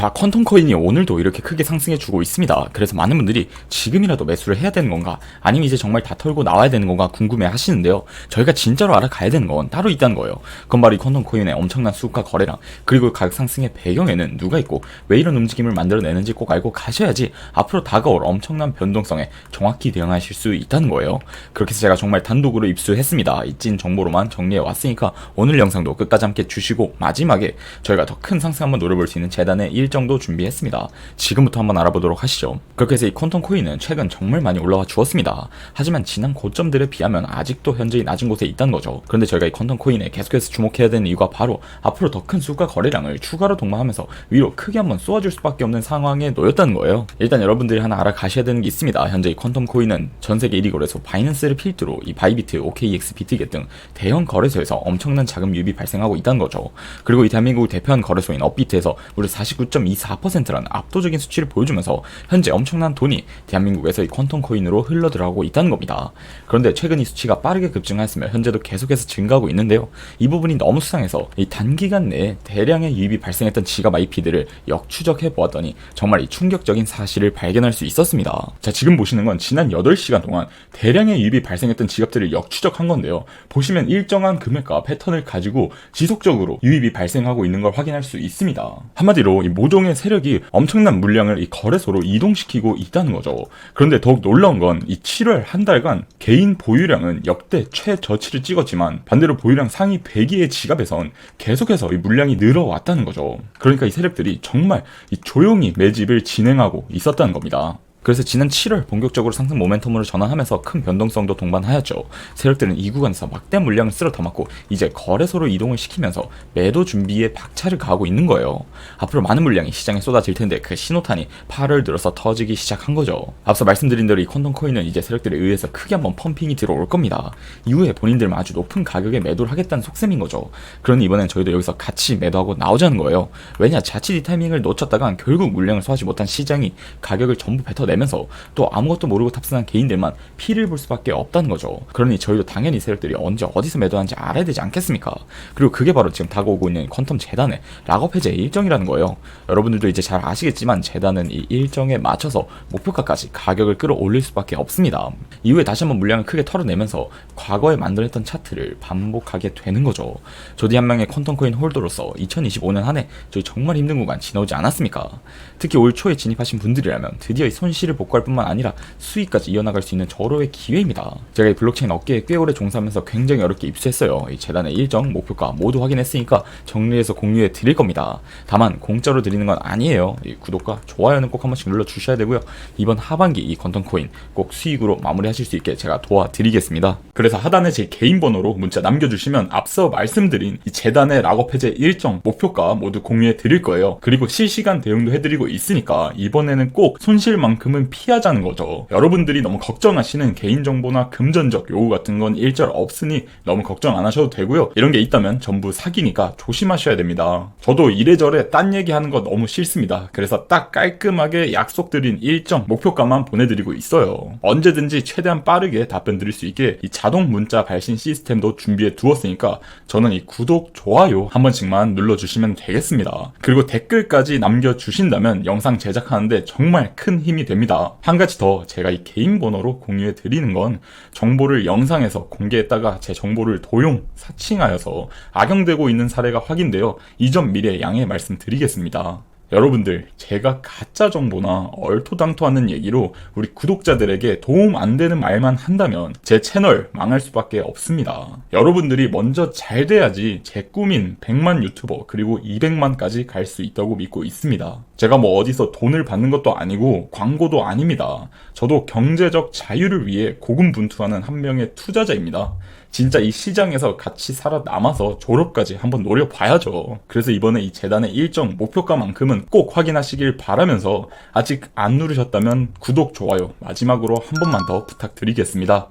자, 퀀텀 코인이 오늘도 이렇게 크게 상승해주고 있습니다. 그래서 많은 분들이 지금이라도 매수를 해야 되는 건가, 아니면 이제 정말 다 털고 나와야 되는 건가 궁금해 하시는데요. 저희가 진짜로 알아가야 되는 건 따로 있다는 거예요. 그건 바로 이 퀀텀 코인의 엄청난 수급과 거래량, 그리고 가격 상승의 배경에는 누가 있고, 왜 이런 움직임을 만들어내는지 꼭 알고 가셔야지 앞으로 다가올 엄청난 변동성에 정확히 대응하실 수 있다는 거예요. 그렇게 해서 제가 정말 단독으로 입수했습니다. 이 찐 정보로만 정리해 왔으니까 오늘 영상도 끝까지 함께 주시고 마지막에 저희가 더 큰 상승 한번 노려볼 수 있는 재단의 일 정도 준비했습니다. 지금부터 한번 알아보도록 하시죠. 그렇게 해서 이 퀀텀 코인은 최근 정말 많이 올라와 주었습니다. 하지만 지난 고점들에 비하면 아직도 현저히 낮은 곳에 있다는 거죠. 그런데 저희가 이 퀀텀 코인에 계속해서 주목해야 되는 이유가 바로 앞으로 더 큰 수가 거래량을 추가로 동반하면서 위로 크게 한번 쏘아줄 수밖에 없는 상황에 놓였다는 거예요. 일단 여러분들이 하나 알아가셔야 되는 게 있습니다. 현재 이 퀀텀 코인은 전 세계 1위 거래소 바이낸스를 필두로 이 바이비트, OKX, 비트겟 등 대형 거래소에서 엄청난 자금 유입이 발생하고 있다는 거죠. 그리고 이 대한민국을 대표한 거래소인 업비트에서 무려 49.24%라는 압도적인 수치를 보여주면서 현재 엄청난 돈이 대한민국에서 이 퀀텀 코인으로 흘러 들어가고 있다는 겁니다. 그런데 최근 이 수치가 빠르게 급증하였으며 현재도 계속해서 증가하고 있는데요. 이 부분이 너무 수상해서 이 단기간 내에 대량의 유입이 발생했던 지갑 IP들을 역추적해 보았더니 정말 이 충격적인 사실을 발견할 수 있었습니다. 자, 지금 보시는 건 지난 8시간 동안 대량의 유입이 발생했던 지갑들을 역추적한 건데요. 보시면 일정한 금액과 패턴을 가지고 지속적으로 유입이 발생하고 있는 걸 확인할 수 있습니다. 한마디로 이 모 종의 세력이 엄청난 물량을 이 거래소로 이동시키고 있다는 거죠. 그런데 더욱 놀라운 건 이 7월 한 달간 개인 보유량은 역대 최저치를 찍었지만 반대로 보유량 상위 100위의 지갑에선 계속해서 이 물량이 늘어왔다는 거죠. 그러니까 이 세력들이 정말 이 조용히 매집을 진행하고 있었다는 겁니다. 그래서 지난 7월 본격적으로 상승 모멘텀으로 전환하면서 큰 변동성도 동반하였죠. 세력들은 이 구간에서 막대한 물량을 쓸어 담았고 이제 거래소로 이동을 시키면서 매도 준비에 박차를 가하고 있는 거예요. 앞으로 많은 물량이 시장에 쏟아질 텐데 그 신호탄이 8월 들어서 터지기 시작한 거죠. 앞서 말씀드린 대로 이 콘돔 코인은 이제 세력들에 의해서 크게 한번 펌핑이 들어올 겁니다. 이후에 본인들만 아주 높은 가격에 매도를 하겠다는 속셈인 거죠. 그러니 이번엔 저희도 여기서 같이 매도하고 나오자는 거예요. 왜냐 자칫 이 타이밍을 놓쳤다간 결국 물량을 소화하지 못한 시장이 가격을 전부 뱉어 내 면서 또 아무것도 모르고 탑승한 개인들만 피를 볼 수밖에 없다는 거죠. 그러니 저희도 당연히 세력들이 언제 어디서 매도하는지 알아야 되지 않겠습니까? 그리고 그게 바로 지금 다가오고 있는 퀀텀 재단의 락업 해제 일정이라는 거예요. 여러분들도 이제 잘 아시겠지만 재단은 이 일정에 맞춰서 목표가까지 가격을 끌어올릴 수밖에 없습니다. 이후에 다시 한번 물량을 크게 털어내면서 과거에 만들었던 차트를 반복하게 되는 거죠. 저도 한 명의 퀀텀 코인 홀더로서 2025년 한 해 저희 정말 힘든 구간 지나오지 않았습니까? 특히 올 초에 진입하신 분들이라면 드디어 이 손실 을 복구할 뿐만 아니라 수익까지 이어나갈 수 있는 절호의 기회입니다. 제가 이 블록체인 업계에 꽤 오래 종사하면서 굉장히 어렵게 입수했어요. 이 재단의 일정, 목표가 모두 확인했으니까 정리해서 공유해 드릴 겁니다. 다만 공짜로 드리는 건 아니에요. 이 구독과 좋아요는 꼭 한 번씩 눌러 주셔야 되고요. 이번 하반기 이 건턴 코인 꼭 수익으로 마무리하실 수 있게 제가 도와드리겠습니다. 그래서 하단에 제 개인 번호로 문자 남겨주시면 앞서 말씀드린 이 재단의 락업 해제 일정, 목표가 모두 공유해 드릴 거예요. 그리고 실시간 대응도 해드리고 있으니까 이번에는 꼭 손실 만큼은 피하자는 거죠. 여러분들이 너무 걱정하시는 개인정보나 금전적 요구 같은 건 일절 없으니 너무 걱정 안 하셔도 되고요. 이런 게 있다면 전부 사기니까 조심하셔야 됩니다. 저도 이래저래 딴 얘기하는 거 너무 싫습니다. 그래서 딱 깔끔하게 약속드린 일정, 목표가만 보내드리고 있어요. 언제든지 최대한 빠르게 답변 드릴 수 있게 이 자동 문자 발신 시스템도 준비해 두었으니까 저는 이 구독, 좋아요 한 번씩만 눌러주시면 되겠습니다. 그리고 댓글까지 남겨주신다면 영상 제작하는데 정말 큰 힘이 됩니다. 한 가지 더 제가 이 개인 번호로 공유해 드리는 건 정보를 영상에서 공개했다가 제 정보를 도용, 사칭하여서 악용되고 있는 사례가 확인되어 이 점 미래 양해 말씀드리겠습니다. 여러분들, 제가 가짜 정보나 얼토당토하는 얘기로 우리 구독자들에게 도움 안 되는 말만 한다면 제 채널 망할 수밖에 없습니다. 여러분들이 먼저 잘 돼야지 제 꿈인 100만 유튜버 그리고 200만까지 갈 수 있다고 믿고 있습니다. 제가 뭐 어디서 돈을 받는 것도 아니고 광고도 아닙니다. 저도 경제적 자유를 위해 고군분투하는 한 명의 투자자입니다. 진짜 이 시장에서 같이 살아남아서 졸업까지 한번 노려봐야죠. 그래서 이번에 이 재단의 일정 목표가만큼은 꼭 확인하시길 바라면서 아직 안 누르셨다면 구독, 좋아요 마지막으로 한 번만 더 부탁드리겠습니다.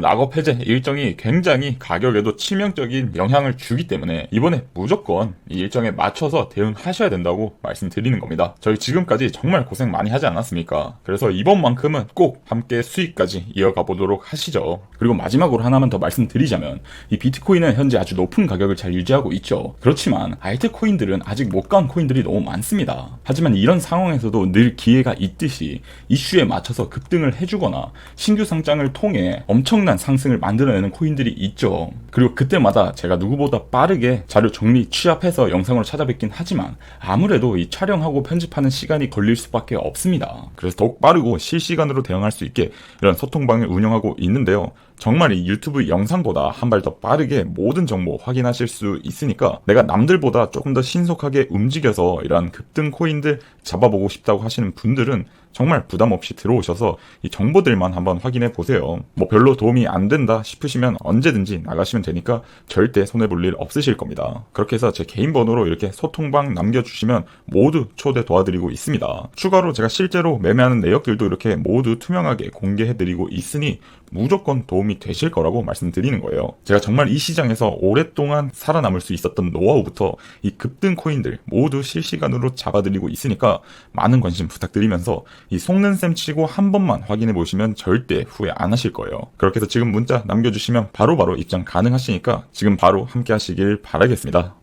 락업 해제 일정이 굉장히 가격에도 치명적인 영향을 주기 때문에 이번에 무조건 이 일정에 맞춰서 대응하셔야 된다고 말씀드리는 겁니다. 저희 지금까지 정말 고생 많이 하지 않았습니까? 그래서 이번만큼은 꼭 함께 수익까지 이어가 보도록 하시죠. 그리고 마지막으로 하나만 더 말씀드리자면 이 비트코인은 현재 아주 높은 가격을 잘 유지하고 있죠. 그렇지만 알트코인들은 아직 못 간 코인들이 너무 많습니다. 하지만 이런 상황에서도 늘 기회가 있듯이 이슈에 맞춰서 급등을 해주거나 신규 상장을 통해 엄청 난 상승을 만들어내는 코인들이 있죠. 그리고 그때마다 제가 누구보다 빠르게 자료 정리 취합해서 영상으로 찾아뵙긴 하지만 아무래도 이 촬영하고 편집하는 시간이 걸릴 수밖에 없습니다. 그래서 더욱 빠르고 실시간으로 대응할 수 있게 이런 소통방을 운영하고 있는데요. 정말 이 유튜브 영상보다 한 발 더 빠르게 모든 정보 확인하실 수 있으니까 내가 남들보다 조금 더 신속하게 움직여서 이러한 급등 코인들 잡아보고 싶다고 하시는 분들은 정말 부담 없이 들어오셔서 이 정보들만 한번 확인해 보세요. 뭐 별로 도움이 안 된다 싶으시면 언제든지 나가시면 되니까 절대 손해 볼 일 없으실 겁니다. 그렇게 해서 제 개인 번호로 이렇게 소통방 남겨주시면 모두 초대 도와드리고 있습니다. 추가로 제가 실제로 매매하는 내역들도 이렇게 모두 투명하게 공개해드리고 있으니 무조건 도움이 되실 거라고 말씀드리는 거예요. 제가 정말 이 시장에서 오랫동안 살아남을 수 있었던 노하우부터 이 급등 코인들 모두 실시간으로 잡아드리고 있으니까 많은 관심 부탁드리면서 이 속는셈 치고 한 번만 확인해 보시면 절대 후회 안 하실 거예요. 그렇게 해서 지금 문자 남겨주시면 바로바로 입장 가능하시니까 지금 바로 함께 하시길 바라겠습니다.